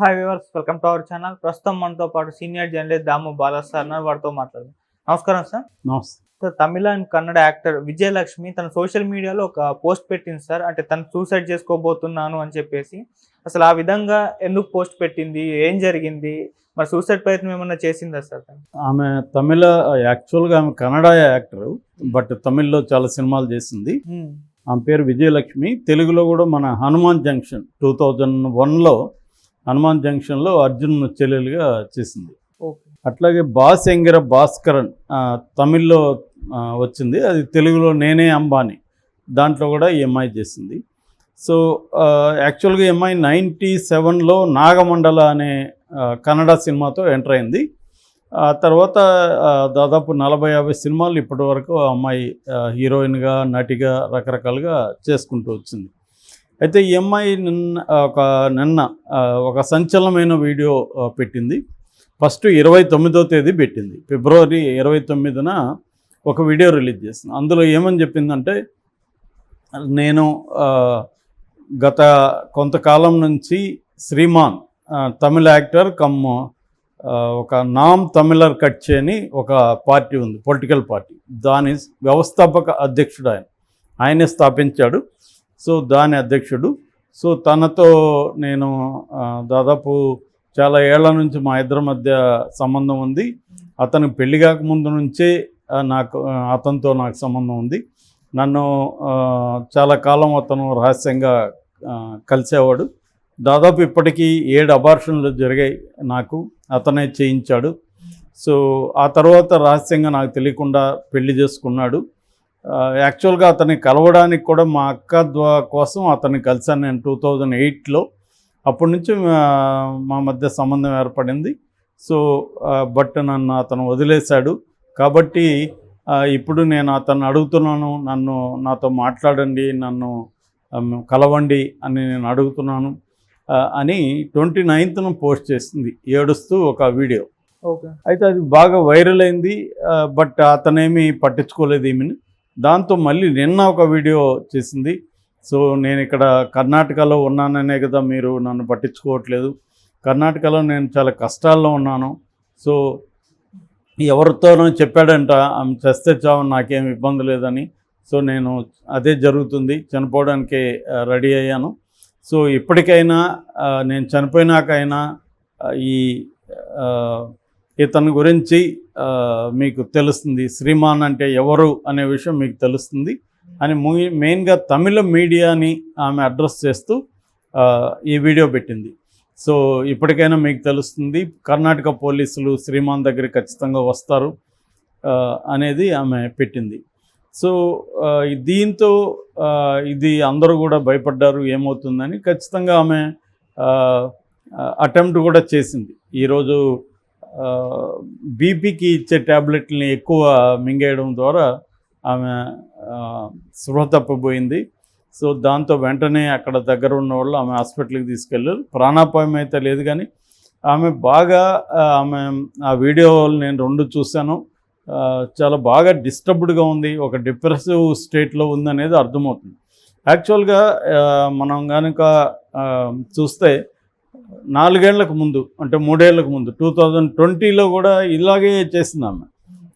Hi viewers welcome to our channel ప్రస్తుతం మనతో పాటు senior journalist Damu Bala sir ఉన్నారు. వారితో మాట్లాడదాం. నమస్కారం సార్. నమస్తే. Sir Tamil and Kannada actor Vijayalakshmi తన సోషల్ మీడియాలో ఒక పోస్ట్ పెట్టింది సార్. అంటే తను సూసైడ్ చేసుకోబోతున్నాను అని చెప్పేసి. అసలు ఆ విధంగా ఎందుకు పోస్ట్ పెట్టింది? ఏం జరిగింది? మరి సూసైడ్ ప్రయత్నం ఏమన్నా చేసిందా సార్? ఆమె తమిళ యాక్చువల్గా ఆమె కన్నడ యాక్టర్ బట్ తమిళ్ళో చాలా సినిమాలు చేసింది. Hmm. ఆమె పేరు విజయలక్ష్మి. తెలుగులో కూడా మన హనుమాన్ జంక్షన్ టూ థౌజండ్ వన్లో హనుమాన్ జంక్షన్లో అర్జున్ చెల్లెలుగా చేసింది. అట్లాగే బాస్ ఎంగిర భాస్కరన్ తమిళ్ళో వచ్చింది. అది తెలుగులో నేనే అంబానీ. దాంట్లో కూడా అమ్మాయి చేసింది. సో యాక్చువల్గా అమ్మాయి నైంటీ సెవెన్లో నాగమండల అనే కన్నడ సినిమాతో ఎంటర్ అయింది. ఆ తర్వాత దాదాపు నలభై యాభై సినిమాలు ఇప్పటి వరకు అమ్మాయి హీరోయిన్గా నటిగా రకరకాలుగా చేసుకుంటూ వచ్చింది. అయితే ఈ అమ్మాయి నిన్న ఒక నిన్న ఒక సంచలనమైన వీడియో పెట్టింది. ఫస్ట్ ఇరవై తొమ్మిదో తేదీ పెట్టింది. ఫిబ్రవరి ఇరవై తొమ్మిదిన ఒక వీడియో రిలీజ్ చేసింది. అందులో ఏమని చెప్పిందంటే నేను గత కొంతకాలం నుంచి శ్రీమాన్ తమిళ యాక్టర్ కమ్ ఒక నామ్ తమిళర్ కట్చే అని ఒక పార్టీ ఉంది పొలిటికల్ పార్టీ. దాని వ్యవస్థాపక అధ్యక్షుడు ఆయన. ఆయనే స్థాపించాడు. సో దాని అధ్యక్షుడు. సో తనతో నేను దాదాపు చాలా ఏళ్ళ నుంచి మా ఇద్దరి మధ్య సంబంధం ఉంది. అతను పెళ్ళి కాకముందు నుంచే నాకు అతనితో నాకు సంబంధం ఉంది. నన్ను చాలా కాలం అతను రహస్యంగా కలిసేవాడు. దాదాపు ఇప్పటికీ ఏడు అబార్షన్లు జరిగాయి నాకు అతనే చేయించాడు. సో ఆ తర్వాత రహస్యంగా నాకు తెలియకుండా పెళ్ళి చేసుకున్నాడు. యాక్చువల్గా అతన్ని కలవడానికి కూడా మా అక్క ద్వా కోసం అతన్ని కలిశాను నేను టూ థౌజండ్ ఎయిట్లో. అప్పటి నుంచి మా మధ్య సంబంధం ఏర్పడింది. సో బట్ నన్ను అతను వదిలేశాడు. కాబట్టి ఇప్పుడు నేను అతన్ని అడుగుతున్నాను నన్ను నాతో మాట్లాడండి నన్ను కలవండి అని నేను అడుగుతున్నాను అని ట్వంటీ నైన్త్ను పోస్ట్ చేసింది ఏడుస్తూ ఒక వీడియో. ఓకే. అయితే అది బాగా వైరల్ అయింది బట్ అతనేమి పట్టించుకోలేదు ఈమెని. దాంతో మళ్ళీ నిన్న ఒక వీడియో చేసింది. సో నేను ఇక్కడ కర్ణాటకలో ఉన్నాననే కదా మీరు నన్ను పట్టించుకోవట్లేదు. కర్ణాటకలో నేను చాలా కష్టాల్లో ఉన్నాను. సో ఎవరితోనో చెప్పాడంట ఆమె చస్తే చావు నాకేం ఇబ్బంది లేదని. సో నేను అదే జరుగుతుంది. చనిపోవడానికి రెడీ అయ్యాను. సో ఇప్పటికైనా నేను చనిపోయినాకైనా ఈ ఇతని గురించి మీకు తెలుస్తుంది శ్రీమాన్ అంటే ఎవరు అనే విషయం మీకు తెలుస్తుంది అని మూ- మెయిన్గా తమిళ మీడియాని ఆమె అడ్రస్ చేస్తూ ఈ వీడియో పెట్టింది. సో ఇప్పటికైనా మీకు తెలుస్తుంది కర్ణాటక పోలీసులు శ్రీమాన్ దగ్గర ఖచ్చితంగా వస్తారు అనేది ఆమె పెట్టింది. సో దీంతో ఇది అందరూ కూడా భయపడ్డారు ఏమవుతుందని ఖచ్చితంగా ఆమె అటెంప్ట్ కూడా చేసింది. ఈరోజు బీపీకి ఇచ్చే ట్యాబ్లెట్ని ఎక్కువ మింగేయడం ద్వారా ఆమె ఆ, స్పృహ తప్పిపోయింది. సో దాంతో వెంటనే అక్కడ దగ్గర ఉన్న వాళ్ళు ఆమె హాస్పిటల్కి తీసుకెళ్ళారు. ప్రాణాపాయం అయితే లేదు కానీ ఆమె బాగా ఆమె ఆ వీడియోలు నేను రెండు చూశాను. చాలా బాగా డిస్టర్బ్డ్గా ఉంది. ఒక డిప్రెసివ్ స్టేట్లో ఉందనేది అర్థమవుతుంది. యాక్చువల్గా మనం కనుక చూస్తే నాలుగేళ్ళకు ముందు అంటే మూడేళ్ళకు ముందు టూ థౌజండ్ ట్వంటీలో కూడా ఇలాగే చేసింది ఆమె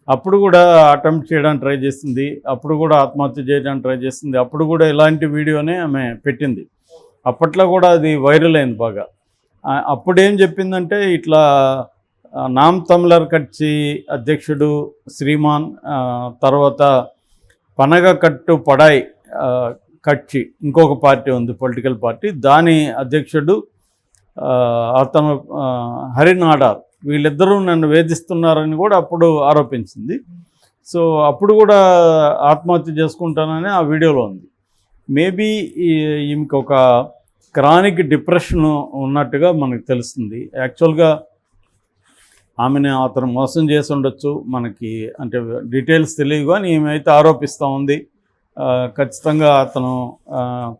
అప్పుడు కూడా అటెంప్ట్ చేయడానికి ట్రై చేసింది అప్పుడు కూడా ఆత్మహత్య చేయడానికి ట్రై చేసింది అప్పుడు కూడా ఇలాంటి వీడియోనే ఆమె పెట్టింది. అప్పట్లో కూడా అది వైరల్ అయింది బాగా. అప్పుడు ఏం చెప్పిందంటే ఇట్లా నామ్ తమిళర్ కట్చి అధ్యక్షుడు శ్రీమాన్ తర్వాత పనగ కట్టు పడాయ్ కట్చి ఇంకొక పార్టీ ఉంది పొలిటికల్ పార్టీ దాని అధ్యక్షుడు అతను హరినాడార్ వీళ్ళిద్దరూ నన్ను వేధిస్తున్నారని కూడా అప్పుడు ఆరోపించింది. సో అప్పుడు కూడా ఆత్మహత్య చేసుకుంటానని ఆ వీడియోలో ఉంది. మేబీ ఈమెకి ఒక క్రానిక్ డిప్రెషన్ ఉన్నట్టుగా మనకు తెలుస్తుంది. యాక్చువల్గా ఆమెను అతను మోసం చేసి ఉండొచ్చు. మనకి అంటే డీటెయిల్స్ తెలియదు కానీ ఈమె అయితే ఆరోపిస్తూ ఉంది. ఖచ్చితంగా అతను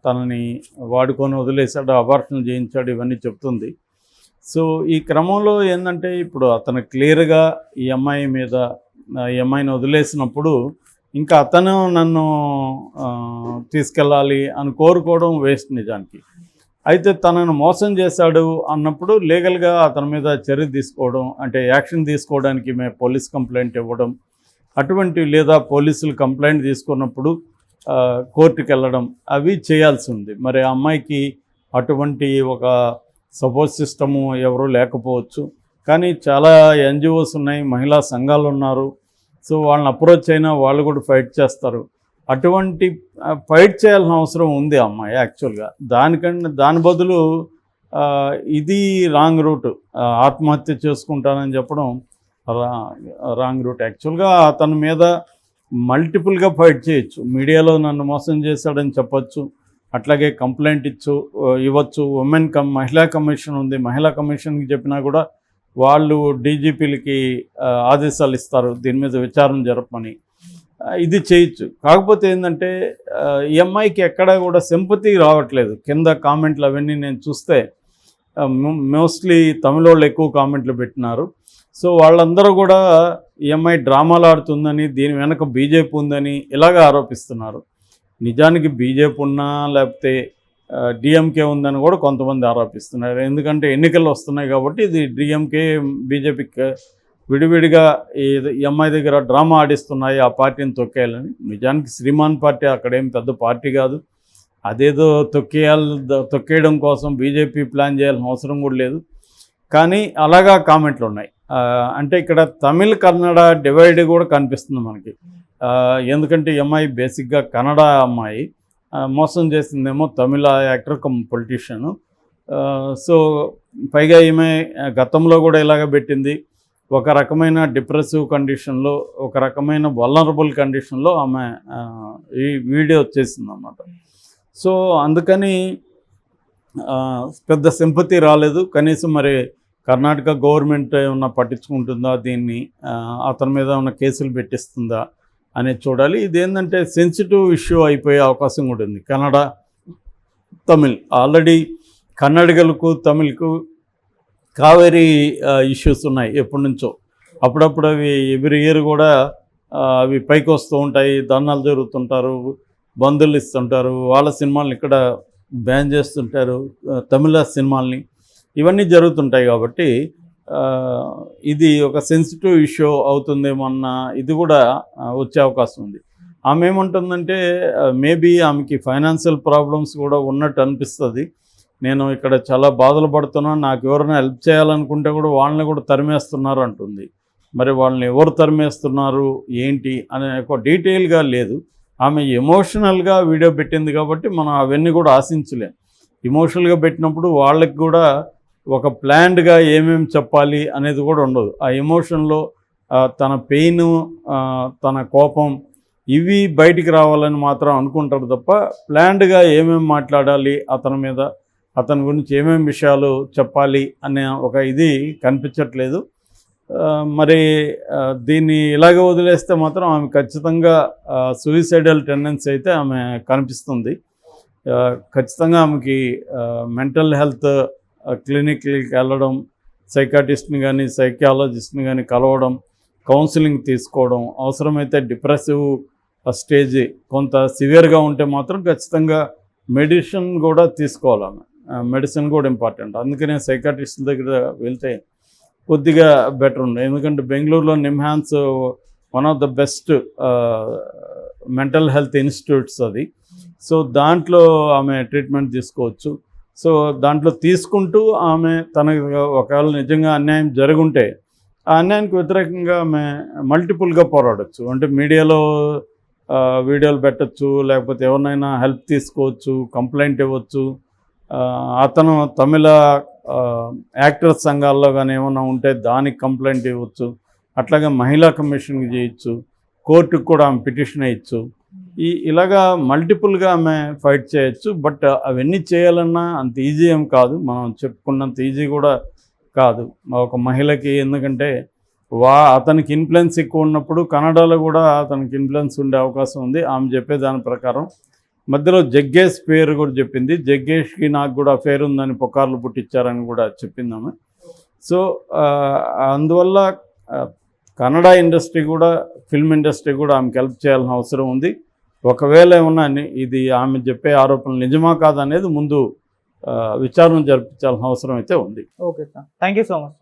తనని వాడుకొని వదిలేశాడు అబార్షన్ చేయించాడు ఇవన్నీ చెప్తుంది. సో ఈ క్రమంలో ఏంటంటే ఇప్పుడు అతను క్లియర్గా ఈ అమ్మాయి మీద ఈ అమ్మాయిని వదిలేసినప్పుడు ఇంకా అతను నన్ను తీసుకెళ్ళాలి అని కోరుకోవడం వేస్ట్ నిజానికి. అయితే తనను మోసం చేశాడు అన్నప్పుడు లీగల్గా అతని మీద చర్య తీసుకోవడం అంటే యాక్షన్ తీసుకోవడానికి మేము పోలీస్ కంప్లైంట్ ఇవ్వడం అటువంటి లేదా పోలీసులు కంప్లైంట్ తీసుకున్నప్పుడు కోర్టుకు వెళ్ళడం అవి చేయాల్సి ఉంది మరి ఆ అమ్మాయికి అటువంటి ఒక సపోర్ట్ సిస్టము ఎవరు లేకపోవచ్చు. కానీ చాలా ఎన్జిఓస్ ఉన్నాయి మహిళా సంఘాలు ఉన్నారు. సో వాళ్ళని అప్రోచ్ అయినా వాళ్ళు కూడా ఫైట్ చేస్తారు. అటువంటి ఫైట్ చేయాల్సిన అవసరం ఉంది అమ్మాయి యాక్చువల్గా. దానికంటే దాని బదులు ఇది రాంగ్ రూట్. ఆత్మహత్య చేసుకుంటానని చెప్పడం రా రాంగ్ రూట్. యాక్చువల్గా అతని మీద మల్టిపుల్గా ఫైట్ చేయొచ్చు. మీడియాలో నన్ను మోసం చేశాడని చెప్పొచ్చు. అట్లాగే కంప్లైంట్ ఇచ్చు ఇవ్వచ్చు. ఉమెన్ కమ్ మహిళా కమిషన్ ఉంది. మహిళా కమిషన్కి చెప్పినా కూడా వాళ్ళు డీజీపీలకి ఆదేశాలు ఇస్తారు. దీని మీద విచారణ జరపమని. ఇది చేయొచ్చు. కాకపోతే ఏంటంటే ఈ అమ్మాయికి ఎక్కడ కూడా సింపతి రావట్లేదు. కింద కామెంట్లు అవన్నీ నేను చూస్తే మోస్ట్లీ తమిళ వాళ్ళు ఎక్కువ కామెంట్లు పెట్టినారు. సో వాళ్ళందరూ కూడా ఈ అమ్మాయి డ్రామాలు ఆడుతుందని దీని వెనక బీజేపీ ఉందని ఇలాగ ఆరోపిస్తున్నారు. నిజానికి బీజేపీ ఉన్నా లేకపోతే డిఎంకే ఉందని కూడా కొంతమంది ఆరోపిస్తున్నారు. ఎందుకంటే ఎన్నికలు వస్తున్నాయి కాబట్టి ఇది డిఎంకే బీజేపీకి విడివిడిగా ఈ అమ్మాయి దగ్గర డ్రామా ఆడిస్తున్నాయి ఆ పార్టీని తొక్కేయాలని. నిజానికి శ్రీమాన్ పార్టీ అక్కడేం పెద్ద పార్టీ కాదు. అదేదో తొక్కేయాలి తొక్కేయడం కోసం బీజేపీ ప్లాన్ చేయాల్సిన అవసరం కూడా లేదు. కానీ అలాగా కామెంట్లు ఉన్నాయి. అంటే ఇక్కడ తమిళ్ కన్నడ డివైడ్ కూడా కనిపిస్తుంది మనకి. ఎందుకంటే ఈ అమ్మాయి బేసిక్గా కన్నడ అమ్మాయి. మోసం చేసిందేమో Tamil actor come politician. So పైగా ఈమె గతంలో కూడా ఇలాగ పెట్టింది. ఒక రకమైన డిప్రెసివ్ కండిషన్లో ఒక రకమైన వలనరబుల్ కండిషన్లో ఆమె ఈ వీడియో వచ్చేసింది అన్నమాట సో అందుకని పెద్ద సింపతి రాలేదు. కనీసం మరి కర్ణాటక గవర్నమెంట్ ఏమన్నా పట్టించుకుంటుందా? దీన్ని అతని మీద ఉన్న కేసులు పెట్టిస్తుందా అనేది చూడాలి. ఇది ఏంటంటే సెన్సిటివ్ ఇష్యూ అయిపోయే అవకాశం కూడా ఉంది. కన్నడ తమిళ్. ఆల్రెడీ కన్నడిగలకు తమిళ్కు కావేరీ ఇష్యూస్ ఉన్నాయి ఎప్పటి నుంచో. అప్పుడప్పుడు అవి ఎవ్రీ ఇయర్ కూడా అవి పైకి వస్తూ ఉంటాయి. ధర్నాలు జరుగుతుంటారు బంధువులు ఇస్తుంటారు. వాళ్ళ సినిమాలను ఇక్కడ బ్యాన్ చేస్తుంటారు. తమిళ సినిమాల్ని ఇవన్నీ జరుగుతుంటాయి కాబట్టి ఇది ఒక సెన్సిటివ్ ఇష్యూ అవుతుందేమో ఇది కూడా వచ్చే అవకాశం ఉంది. ఆమె ఏమంటుందంటే మేబీ ఆమెకి ఫైనాన్షియల్ ప్రాబ్లమ్స్ కూడా ఉన్నట్టు అనిపిస్తుంది. నేను ఇక్కడ చాలా బాధలు పడుతున్నాను నాకు ఎవరైనా హెల్ప్ చేయాలనుకుంటే కూడా వాళ్ళని కూడా తరిమేస్తున్నారు అంటుంది. మరి వాళ్ళని ఎవరు తరిమేస్తున్నారు ఏంటి అనే ఒక డీటెయిల్గా లేదు. ఆమె ఎమోషనల్గా వీడియో పెట్టింది కాబట్టి మనం అవన్నీ కూడా ఆశించలేం. ఎమోషనల్గా పెట్టినప్పుడు వాళ్ళకి కూడా ఒక ప్లాన్డ్గా ఏమేమి చెప్పాలి అనేది కూడా ఉండదు. ఆ ఎమోషన్లో తన పెయిన్ తన కోపం ఇవి బయటికి రావాలని మాత్రం అనుకుంటారు తప్ప ప్లాన్డ్గా ఏమేమి మాట్లాడాలి అతని మీద అతని గురించి ఏమేమి విషయాలు చెప్పాలి అనే ఒక ఇది కనిపించట్లేదు. మరి దీన్ని ఇలాగ వదిలేస్తే మాత్రం ఆమె ఖచ్చితంగా సూయిసైడల్ టెండెన్సీ అయితే ఆమె కనిపిస్తుంది. ఖచ్చితంగా ఆమెకి మెంటల్ హెల్త్ క్లినిక్కి వెళ్ళడం సైకాటిస్ట్ని కానీ సైకాలజిస్ట్ని కానీ కలవడం కౌన్సిలింగ్ తీసుకోవడం అవసరమైతే డిప్రెసివ్ స్టేజ్ కొంత సివియర్గా ఉంటే మాత్రం ఖచ్చితంగా మెడిసిన్ కూడా తీసుకోవాలి ఆమె. మెడిసిన్ కూడా ఇంపార్టెంట్. అందుకనే సైకాటిస్ట్ దగ్గర వెళ్తే కొద్దిగా బెటర్ ఉంది ఎందుకంటే బెంగళూరులో NIMHANS one of the best mental health institutes అది. సో దాంట్లో ఆమె ట్రీట్మెంట్ తీసుకోవచ్చు. సో దాంట్లో తీసుకుంటూ ఆమె తనకు ఒకవేళ నిజంగా అన్యాయం జరుగుంటే ఆ అన్యాయానికి వ్యతిరేకంగా ఆమె మల్టిపుల్గా పోరాడచ్చు. అంటే మీడియాలో వీడియోలు పెట్టచ్చు లేకపోతే ఎవరినైనా హెల్ప్ తీసుకోవచ్చు కంప్లైంట్ ఇవ్వచ్చు. అతను తమిళ యాక్టర్స్ సంఘాల్లో కానీ ఏమైనా ఉంటే దానికి కంప్లైంట్ ఇవ్వచ్చు. అట్లాగే మహిళా కమిషన్కి చేయొచ్చు. కోర్టుకు కూడా ఆమె పిటిషన్ ఇచ్చు ఈ ఇలాగా మల్టిపుల్గా ఆమె ఫైట్ చేయొచ్చు బట్ అవన్నీ చేయాలన్నా అంత ఈజీ ఏం కాదు. మనం చెప్పుకున్నంత ఈజీ కూడా కాదు. ఒక మహిళకి ఎందుకంటే వా అతనికి ఇన్ఫ్లుయెన్స్ ఎక్కువ ఉన్నప్పుడు కన్నడలో కూడా అతనికి ఇన్ఫ్లుయెన్స్ ఉండే అవకాశం ఉంది. ఆమె చెప్పే దాని ప్రకారం. మధ్యలో జగ్గేష్ పేరు కూడా చెప్పింది. జగ్గేష్కి నాకు కూడా పేరు ఉందని పుకార్లు పుట్టించారని కూడా చెప్పింది ఆమె. సో అందువల్ల కన్నడ ఇండస్ట్రీ కూడా ఫిల్మ్ ఇండస్ట్రీ కూడా ఆమెకి హెల్ప్ చేయాల్సిన అవసరం ఉంది. ఒకవేళ ఏమన్నా ఇది ఆమె చెప్పే ఆరోపణలు నిజమా కాదనేది ముందు విచారణ జరిపించాల్సిన అవసరం అయితే ఉంది. Okay sir. Thank you so much